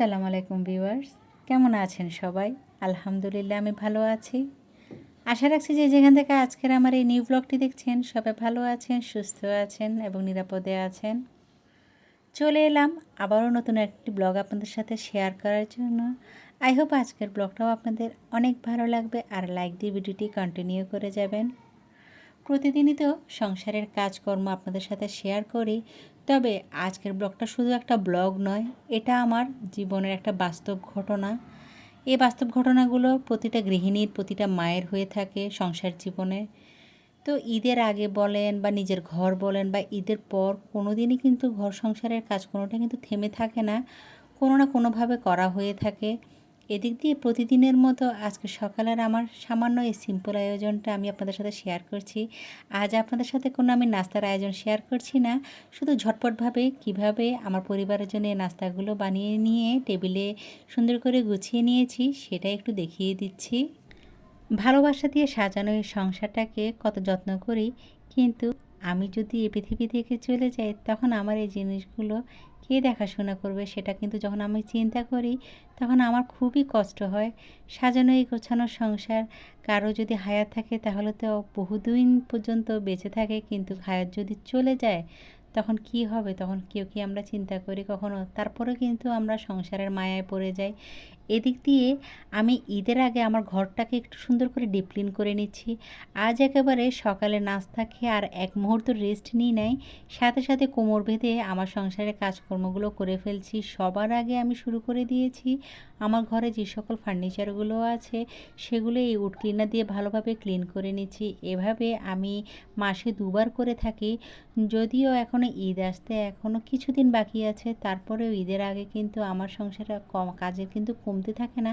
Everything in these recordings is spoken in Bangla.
আসসালামু আলাইকুম ভিউয়ার্স। কেমন আছেন সবাই? আলহামদুলিল্লাহ, আমি ভালো আছি। আশা রাখছি যে যেখান থেকে আজকের আমার এই নিউ ব্লগটি দেখছেন, সবাই ভালো আছেন, সুস্থ আছেন এবং নিরাপদে আছেন। চলে এলাম আবারও নতুন একটি ব্লগ আপনাদের সাথে শেয়ার করার জন্য। আই হোপ আজকের ব্লগটাও আপনাদের অনেক ভালো লাগবে আর লাইক দিয়ে ভিডিওটি কন্টিনিউ করে যাবেন। প্রতিদিনই তো সংসারের কাজকর্ম আপনাদের সাথে শেয়ার করি। তবে আজকের ব্লগটা শুধু একটা ব্লগ নয়, এটা আমার জীবনের একটা বাস্তব ঘটনা। এই বাস্তব ঘটনাগুলো প্রতিটা গৃহিণীর, প্রতিটা মায়ের হয়ে থাকে সংসার জীবনে। তো ঈদের আগে বলেন বা নিজের ঘর বলেন বা ঈদের পর কোনো দিনই কিন্তু ঘর সংসারের কাজ কোনোটা কিন্তু থেমে থাকে না, কোনো না কোনোভাবে করা হয়ে থাকে। এদিক দিয়ে প্রতিদিনের মতো আজকে সকালের আমার সামান্য এই সিম্পল আয়োজনটা আমি আপনাদের সাথে শেয়ার করছি। আজ আপনাদের সাথে কোনো আমি নাস্তার আয়োজন শেয়ার করছি না। শুধু ঝটপটভাবে কীভাবে আমার পরিবারের জন্য নাস্তাগুলো বানিয়ে নিয়ে টেবিলে সুন্দর করে গুছিয়ে নিয়েছি সেটা একটু দেখিয়ে দিচ্ছি। ভালোবাসা দিয়ে সাজানো এই সংসারটাকে কত যত্ন করি, কিন্তু আমি যদি এ পৃথিবী থেকে চলে যাই, তখন আমার এই জিনিসগুলো কে দেখাশোনা করবে? সেটা কিন্তু যখন আমি চিন্তা করি, তখন আমার খুবই কষ্ট হয়। সাজানো এই গোছানো সংসার, কারও যদি হায়াত থাকে, তাহলে তো বহুদিন পর্যন্ত বেঁচে থাকে, কিন্তু হায়াত যদি চলে যায়, তখন কি হবে? তখন কেউ কি আমরা চিন্তা করি কখনো? তারপরে কিন্তু আমরা সংসারের মায়ায় পড়ে যাই। এদিক দিয়ে আমি ঈদের আগে আমার ঘরটাকে একটু সুন্দর করে ডিপ্লিন করে নিচ্ছি। আজ একেবারে সকালে নাস্তা খেয়ে আর এক মুহূর্ত রেস্ট নিয়ে নেয় সাথে সাথে কোমর বেঁধে আমার সংসারের কাজকর্মগুলো করে ফেলছি। সবার আগে আমি শুরু করে দিয়েছি আমার ঘরে যে সকল ফার্নিচারগুলো আছে, সেগুলো এই উড ক্লিনার দিয়ে ভালোভাবে ক্লিন করে নিচ্ছি। এভাবে আমি মাসে দুবার করে থাকি, যদিও এখনও ঈদ আসতে এখনও কিছুদিন বাকি আছে। তারপরেও ঈদের আগে কিন্তু আমার সংসারে কম কাজের কিন্তু কমতে থাকে না।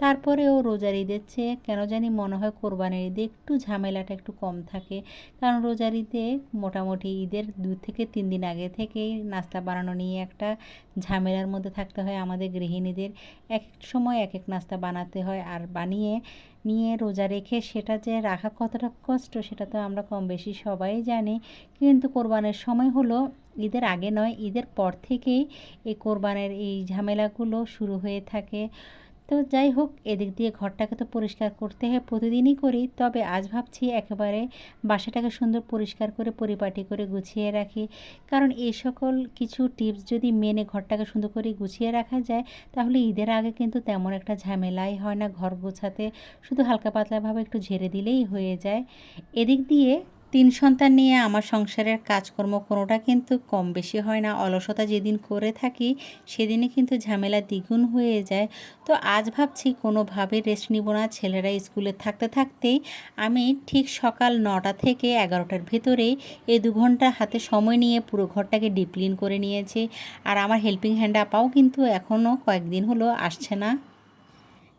তারপরেও রোজার ঈদের চেয়ে কেন জানি মনে হয় কোরবানির ঈদে একটু ঝামেলাটা একটু কম থাকে। কারণ রোজার ঈদে মোটামুটি ঈদের দু থেকে তিন দিন আগে থেকেই নাস্তা বানানো নিয়ে একটা ঝামেলার মধ্যে থাকতে হয় আমাদের গৃহিণীদের। এক এক সময় এক এক নাস্তা বানাতে হয় আর বানিয়ে নিয়ে রোজা রেখে সেটা যে রাখা কতটা কষ্ট সেটা তো আমরা কম বেশি সবাই জানি। কিন্তু কোরবানের সময় হলো ঈদের আগে নয়, ঈদের পর থেকেই এই কোরবানের এই ঝামেলাগুলো শুরু হয়ে থাকে। তো যাই হোক, এদিক দিয়ে ঘরটাকে তো পরিষ্কার করতে হয়, প্রতিদিনই করি। তবে আজ ভাবছি একেবারে বাসাটাকে সুন্দর পরিষ্কার করে, পরিপাটি করে গুছিয়ে রাখি। কারণ এই সকল কিছু টিপস যদি মেনে ঘরটাকে সুন্দর করে গুছিয়ে রাখা যায়, তাহলে ঈদের আগে কিন্তু তেমন একটা ঝামেলাই হয় না। ঘর গোছাতে শুধু হালকা পাতলাভাবে একটু ঝেড়ে দিলেই হয়ে যায়। এদিক দিয়ে তিন সন্তান নিয়ে আমার সংসারের কাজকর্ম কোনোটা কিন্তু কম বেশি হয় না। অলসতা যেদিন করে থাকি, সেদিনই কিন্তু ঝামেলা দ্বিগুণ হয়ে যায়। তো আজ ভাবছি কোনোভাবে রেস্ট নিব না। ছেলেরা স্কুলে থাকতে থাকতেই আমি ঠিক সকাল নটা থেকে এগারোটার ভেতরেই এই দু ঘণ্টা হাতে সময় নিয়ে পুরো ঘরটাকে ডিপ্লিন করে নিয়েছি। আর আমার হেল্পিং হ্যান্ড আপাও কিন্তু এখনও কয়েকদিন হলো আসছে না।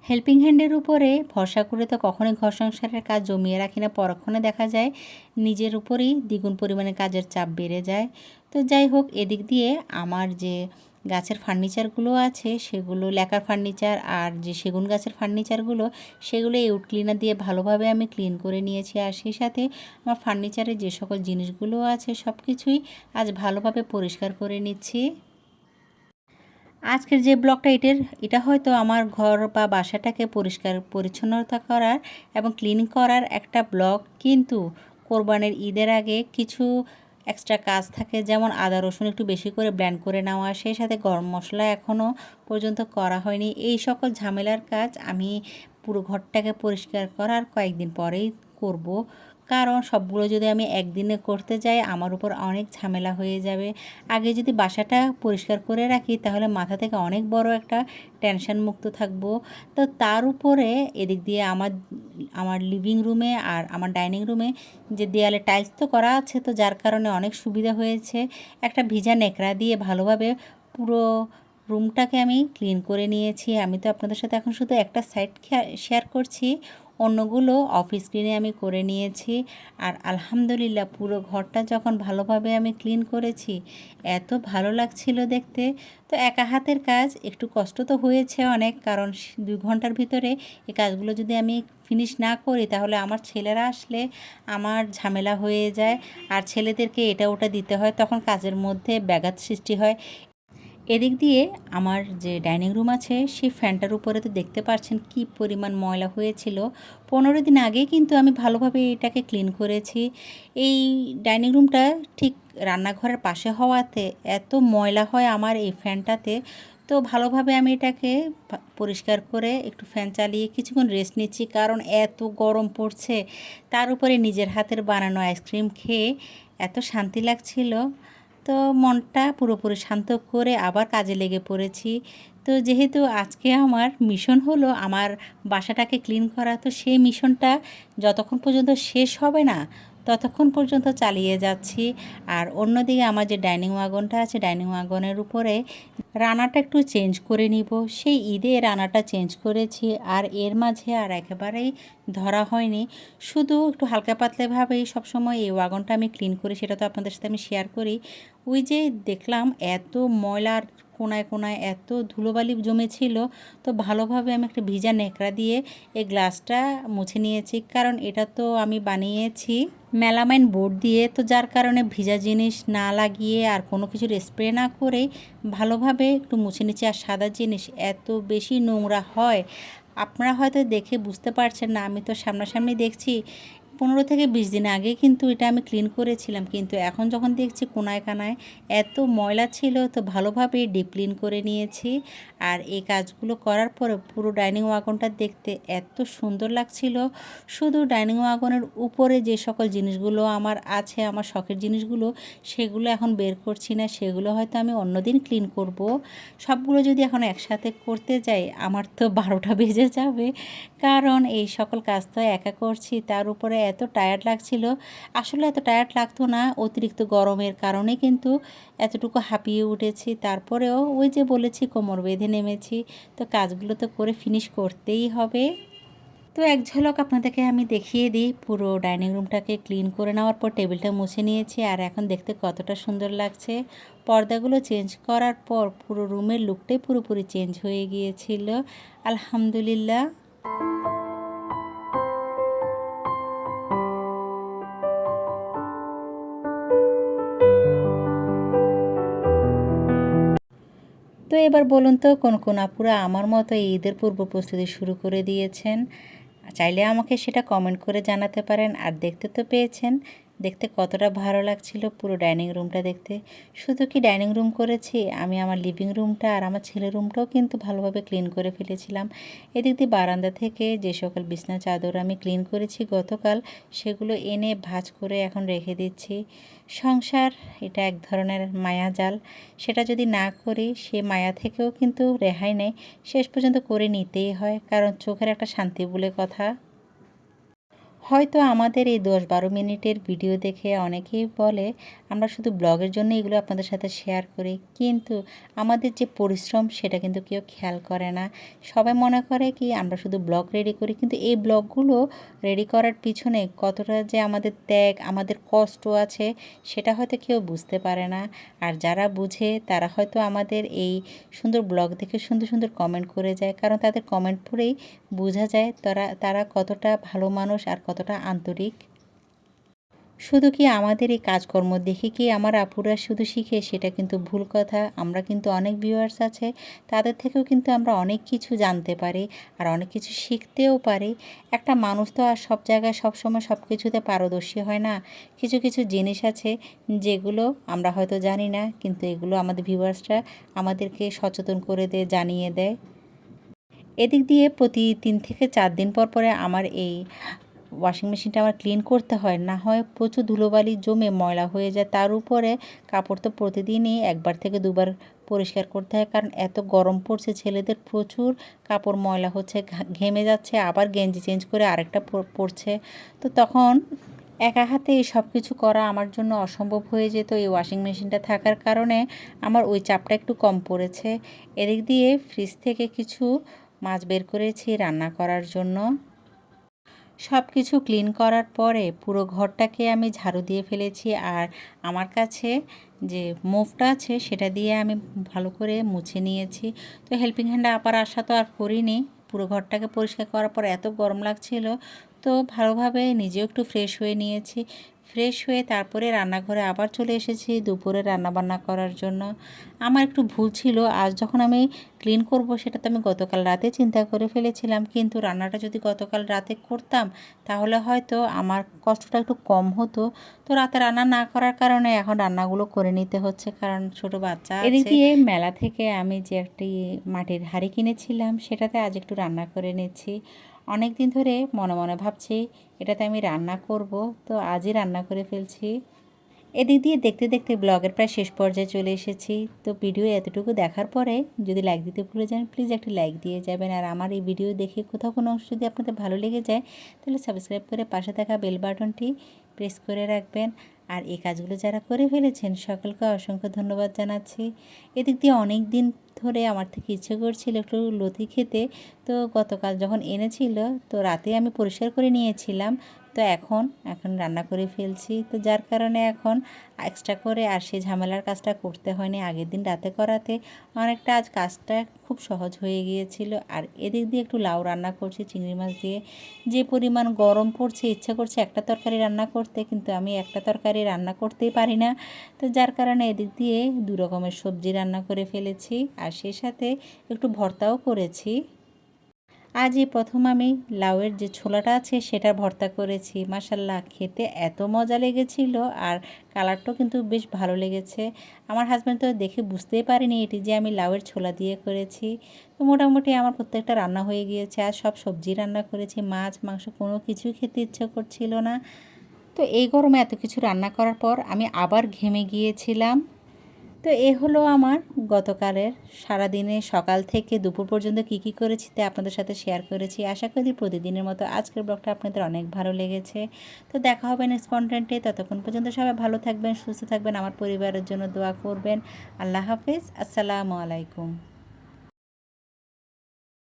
হেল্পিং হ্যান্ডের উপরে ভরসা করে তো কখনোই ঘর সংসারের কাজ জমিয়ে রাখি না। পরক্ষণে দেখা যায় নিজের উপরেই দ্বিগুণ পরিমাণে কাজের চাপ বেড়ে যায়। তো যাই হোক, এদিক দিয়ে আমার যে গাছের ফার্নিচারগুলো আছে, সেগুলো লেকার ফার্নিচার আর যে সেগুন গাছের ফার্নিচারগুলো, সেগুলো এই উড ক্লিনার দিয়ে ভালোভাবে আমি ক্লিন করে নিয়েছি। আর সেই সাথে আমার ফার্নিচারের যে সকল জিনিসগুলো আছে সব কিছুই আজ ভালোভাবে পরিষ্কার করে নিচ্ছি। আজকের যে ব্লগটা এটার, এটা হয়তো আমার ঘর বা বাসাটাকে পরিষ্কার পরিচ্ছন্নতা করার এবং ক্লিন করার একটা ব্লগ, কিন্তু কোরবানের ঈদের আগে কিছু এক্সট্রা কাজ থাকে, যেমন আদা রসুন একটু বেশি করে ব্ল্যান্ড করে নেওয়া, সেই সাথে গরম মশলা এখনও পর্যন্ত করা হয়নি। এই সকল ঝামেলার কাজ আমি পুরো ঘরটাকে পরিষ্কার করার কয়েকদিন পরেই করব। কারণ সবগুলো যদি আমি একদিনে করতে যাই, আমার উপর অনেক ঝামেলা হয়ে যাবে। আগে যদি বাসাটা পরিষ্কার করে রাখি, তাহলে মাথা থেকে অনেক বড় একটা টেনশন মুক্ত থাকব। তো তার উপরে এদিক দিয়ে আমার আমার লিভিং রুমে আর আমার ডাইনিং রুমে যে দেয়ালে টাইলস তো করা আছে, তো যার কারণে অনেক সুবিধা হয়েছে। একটা ভিজা নেকড়া দিয়ে ভালোভাবে পুরো রুমটাকে আমি ক্লিন করে নিয়েছি। আমি তো আপনাদের সাথে এখন শুধু একটা সাইড শেয়ার করছি। অন্যগুলো অফ স্ক্রিনে আমি করে নিয়েছি। আর আলহামদুলিল্লাহ পুরো ঘরটা যখন ভালোভাবে আমি ক্লিন করেছি, এত ভালো লাগছিল দেখতে। তো একা হাতের কাজ, একটু কষ্ট তো হয়েছে অনেক, কারণ দুই ঘণ্টার ভিতরে এই কাজগুলো যদি আমি ফিনিশ না করি, তাহলে আমার ছেলেরা আসলে আমার ঝামেলা হয়ে যায়। আর ছেলেদেরকে এটা ওটা দিতে হয়, তখন কাজের মধ্যে ব্যাঘাত সৃষ্টি হয়। এদিক দিয়ে আমার যে ডাইনিং রুম আছে, সেই ফ্যানটার উপরে তো দেখতে পাচ্ছেন কি পরিমাণ ময়লা হয়েছিল। পনেরো দিন আগে কিন্তু আমি ভালোভাবে এটাকে ক্লিন করেছি। এই ডাইনিং রুমটা ঠিক রান্নাঘরের পাশে হওয়াতে এত ময়লা হয় আমার এই ফ্যানটাতে, তো ভালোভাবে আমি এটাকে পরিষ্কার করে একটু ফ্যান চালিয়ে কিছুক্ষণ রেস্ট নিচ্ছি। কারণ এত গরম পড়ছে, তার উপরে নিজের হাতের বানানো আইসক্রিম খেয়ে এত শান্তি লাগছিল। তো মনটা পুরোপুরি শান্ত করে আবার কাজে লেগে পড়েছি। তো যেহেতু আজকে আমার মিশন হলো, আমার বাসাটাকে ক্লিন করা, তো সেই মিশনটা যতক্ষণ পর্যন্ত শেষ হবে না ততক্ষণ পর্যন্ত চালিয়ে যাচ্ছি। আর অন্যদিকে আমার যে ডাইনিং ওয়াগনটা আছে, ডাইনিং ওয়াগনের উপরে রানাটা একটু চেঞ্জ করে নিব। সেই ঈদে রানাটা চেঞ্জ করেছি আর এর মাঝে আর একেবারেই ধরা হয়নি। শুধু একটু হালকা পাতলাভাবেই সবসময় এই ওয়াগনটা আমি ক্লিন করি, সেটা তো আপনাদের সাথে আমি শেয়ার করি। ওই যে দেখলাম এত ময়লার কোনায় কোনায় এত ধুলোবালি জমেছিল, তো ভালোভাবে আমি একটা ভিজা নেকড়া দিয়ে এই গ্লাসটা মুছে নিয়েছি। কারণ এটা তো আমি বানিয়েছি মেলামাইন বোর্ড দিয়ে, তো যার কারণে ভিজা জিনিস না লাগিয়ে আর কোনো কিছুর স্প্রে না করে ভালোভাবে একটু মুছে নিচ্ছি আর সাদা জিনিস এত বেশি নোংরা হয়, আপনারা হয়তো দেখে বুঝতে পারছেন না, আমি তো সামনাসামনি দেখছি পনেরো থেকে বিশ দিন আগে কিন্তু এটা আমি ক্লিন করেছিলাম। কিন্তু এখন যখন দেখছি কোনায় কানায় এত ময়লা ছিল, তো ভালোভাবে ডিপ ক্লিন করে নিয়েছি। আর এই কাজগুলো করার পরে পুরো ডাইনিং ওয়াগনটা দেখতে এত সুন্দর লাগছিল। শুধু ডাইনিং ওয়াগনের উপরে যে সকল জিনিসগুলো আমার আছে, আমার শখের জিনিসগুলো, সেগুলো এখন বের করছি না। সেগুলো হয়তো আমি অন্যদিন ক্লিন করব। সবগুলো যদি এখন একসাথে করতে যাই, আমার তো বারোটা বেজে যাবে। কারণ এই সকল কাজ তো একা করছি, তার উপরে এত টায়ার্ড লাগছিল। আসলে এত টায়ার্ড লাগতো না, অতিরিক্ত গরমের কারণে কিন্তু এতটুকু হাঁপিয়ে উঠেছি। তারপরেও ওই যে বলেছি, কোমর বেঁধে নেমেছি। তো কাজগুলো তো করে ফিনিশ করতেই হবে। তো এক ঝলক আপনাদেরকে আমি দেখিয়ে দিই। পুরো ডাইনিং রুমটাকে ক্লিন করে নেওয়ার পর টেবিলটা মুছে নিয়েছি। আর এখন দেখতে কতটা সুন্দর লাগছে। পর্দাগুলো চেঞ্জ করার পর পুরো রুমের লুকটাই পুরোপুরি চেঞ্জ হয়ে গিয়েছিল। আলহামদুলিল্লাহ। তো এবার বলুন তো, কোন কোন আপুরা আমার মতো ঈদের পূর্ব প্রস্তুতি শুরু করে দিয়েছেন? চাইলে আমাকে সেটা কমেন্ট করে জানাতে পারেন, আর দেখতে তো পেয়েছেন। দেখতে কতটা ভালো লাগছিল পুরো ডাইনিং রুমটা দেখতে। শুধু কি ডাইনিং রুম করেছি? আমি আমার লিভিং রুমটা আর আমার ছেলের রুমটাও কিন্তু ভালোভাবে ক্লিন করে ফেলেছিলাম। এদিক দিয়ে বারান্দা থেকে যে সকল বিছনা চাদর আমি ক্লিন করেছি গতকাল, সেগুলো এনে ভাজ করে এখন রেখে দিচ্ছি। সংসার, এটা এক ধরনের মায়া জাল। সেটা যদি না করি, সে মায়া থেকেও কিন্তু রেহাই নেই। শেষ পর্যন্ত করে নিতেই হয়, কারণ চোখের একটা শান্তি বলে কথা। হয়তো আমাদের এই দশ বারো মিনিটের ভিডিও দেখে অনেকেই বলে, আমরা শুধু ব্লগের জন্য এগুলো আপনাদের সাথে শেয়ার করি। কিন্তু আমাদের যে পরিশ্রম, সেটা কিন্তু কেউ খেয়াল করে না। সবাই মনে করে কি, আমরা শুধু ব্লগ রেডি করি। কিন্তু এই ব্লগগুলো রেডি করার পিছনে কতটা যে আমাদের ত্যাগ, আমাদের কষ্ট আছে, সেটা হয়তো কেউ বুঝতে পারে না। আর যারা বুঝে, তারা হয়তো আমাদের এই সুন্দর ব্লগ দেখে সুন্দর সুন্দর কমেন্ট করে যায়। কারণ তাদের কমেন্ট পড়েই বোঝা যায় তারা তারা কতটা ভালো মানুষ আর কতটা আন্তরিক? শুধু কি আমাদের এই কাজকর্ম দেখে কি আমার আপুরা শুধু শিখে? সেটা কিন্তু ভুল কথা। আমরা কিন্তু অনেক ভিউয়ার্স আছে, তাদের থেকেও কিন্তু আমরা অনেক কিছু জানতে পারি আর অনেক কিছু শিখতেও পারি। একটা মানুষ তো আর সব জায়গায় সবসময় সব কিছুতে পারদর্শী হয় না। কিছু কিছু জিনিস আছে যেগুলো আমরা হয়তো জানি না, কিন্তু এগুলো আমাদের ভিউয়ার্সরা আমাদেরকে সচেতন করে দেয়, জানিয়ে দেয়। এদিক দিয়ে প্রতি তিন থেকে চার দিন পর পরে আমার এই ওয়াশিং মেশিনটা আমার ক্লিন করতে হয়, না হয় প্রচুর ধুলোবালি জমে ময়লা হয়ে যায়। তার উপরে কাপড় তো প্রতিদিনই একবার থেকে দুবার পরিষ্কার করতে হয়, কারণ এত গরম পড়ছে, ছেলেদের প্রচুর কাপড় ময়লা হচ্ছে ঘেমে যাচ্ছে, আবার গেঞ্জি চেঞ্জ করে আরেকটা পড়ছে তো তখন একা হাতে এই সব কিছু করা আমার জন্য অসম্ভব হয়ে যেত এই ওয়াশিং মেশিনটা থাকার কারণে। আমার ওই চাপটা একটু কম পড়েছে। এদিক দিয়ে ফ্রিজ থেকে কিছু মাছ বের করেছি রান্না করার জন্য। সব কিছু ক্লিন করার পরে পুরো ঘরটাকে আমি ঝাড়ু দিয়ে ফেলেছি আর আমার কাছে যে মুভটা আছে সেটা দিয়ে আমি ভালো করে মুছে নিয়েছি। তো হেল্পিং হ্যান্ড আপার আশা তো আর করিনি। পুরো ঘরটাকে পরিষ্কার করার পর এত গরম লাগছিল। তো ভালোভাবে নিজেও একটু ফ্রেশ হয়ে নিয়েছি। ফ্রেশ হয়ে তারপরে রান্নাঘরে আবার চলে এসেছি দুপুরে রান্নাবান্না করার জন্য। আমার একটু ভুল ছিল আজ যখন আমি ক্লিন করব সেটা তো আমি গতকাল রাতে চিন্তা করে ফেলেছিলাম কিন্তু রান্নাটা যদি গতকাল রাতে করতাম তাহলে হয়তো আমার কষ্টটা একটু কম হতো। তো রাতে রান্না না করার কারণে এখন রান্নাগুলো করে নিতে হচ্ছে কারণ ছোট বাচ্চা এদিক মেলা থেকে আমি যে একটি মাটির হাঁড়ি কিনেছিলাম সেটাতে আজ একটু রান্না করে নিচ্ছি। অনেক দিন ধরে মনে মনে ভাবছি, এটাতে আমি রান্না করব, তো আজই রান্না করে ফেলছি। এদিক দিয়ে দেখতে দেখতে ব্লগের প্রায় শেষ পর্যায়ে চলে এসেছি, তো ভিডিও এতটুকু দেখার পরে যদি লাইক দিতে ভুলে যান প্লিজ একটি লাইক দিয়ে যাবেন। আর আমার এই ভিডিও দেখে কোথাও কোনো অংশ যদি আপনাদের ভালো লেগে যায়, তাহলে সাবস্ক্রাইব করে পাশে থাকা বেল বাটনটি প্রেস করে রাখবেন। আর এই কাজগুলো যারা করে ফেলেছেন, সকলকে অসংখ্য ধন্যবাদ জানাচ্ছি। এদিক দিয়ে অনেক দিন ধরে আমার থেকে ইচ্ছে করছিল একটু লতি খেতে। তো গতকাল যখন এনেছিল, তো রাতে আমি পরিষ্কার করে নিয়েছিলাম। তো এখন এখন রান্না করে ফেলছি। তো যার কারণে এখন এক্সট্রা করে আর সেই ঝামেলার কাজটা করতে হয়নি আগের দিন রাতে করাতে। অনেকটা আজ কাজটা খুব সহজ হয়ে গিয়েছিল। আর এদিক দিয়ে একটু লাউ রান্না করছি, চিংড়ি মাছ দিয়ে। যে পরিমাণ গরম পড়ছে, ইচ্ছা করছে একটা তরকারি রান্না করতে, কিন্তু আমি একটা তরকারি রান্না করতেই পারি না। তো যার কারণে এদিক দিয়ে দু রকমের সবজি রান্না করে ফেলেছি। আর সেই সাথে একটু ভর্তাও করেছি। আজ এই প্রথম আমি লাউয়ের যে ছোলাটা আছে সেটা ভর্তা করেছি। মাসাল্লাহ খেতে এত মজা লেগেছিল আর কালারটাও কিন্তু বেশ ভালো লেগেছে। আমার হাজব্যান্ড তো দেখে বুঝতেই পারেনি এটি যে আমি লাউয়ের ছোলা দিয়ে করেছি। তো মোটামুটি আমার প্রত্যেকটা রান্না হয়ে গিয়েছে আর সব সবজি রান্না করেছি। মাছ, মাংস কোনো কিছুই খেতে ইচ্ছে করছিল না। তো এই গরমে এত কিছু রান্না করার পর আমি আবার ঘেমে গিয়েছিলাম। তো এ হলো আমার গতকালের সারাদিনে সকাল থেকে দুপুর পর্যন্ত কি কি করেছি তা আপনাদের সাথে শেয়ার করেছি। আশা করি প্রতিদিনের মতো আজকের ব্লগটা আপনাদের অনেক ভালো লেগেছে। তো দেখা হবে নেক্সট কন্টেন্টে ততক্ষণ পর্যন্ত সবাই ভালো থাকবেন, সুস্থ থাকবেন। আমার পরিবারের জন্য দোয়া করবেন। আল্লাহ হাফিজ। আসসালামু আলাইকুম।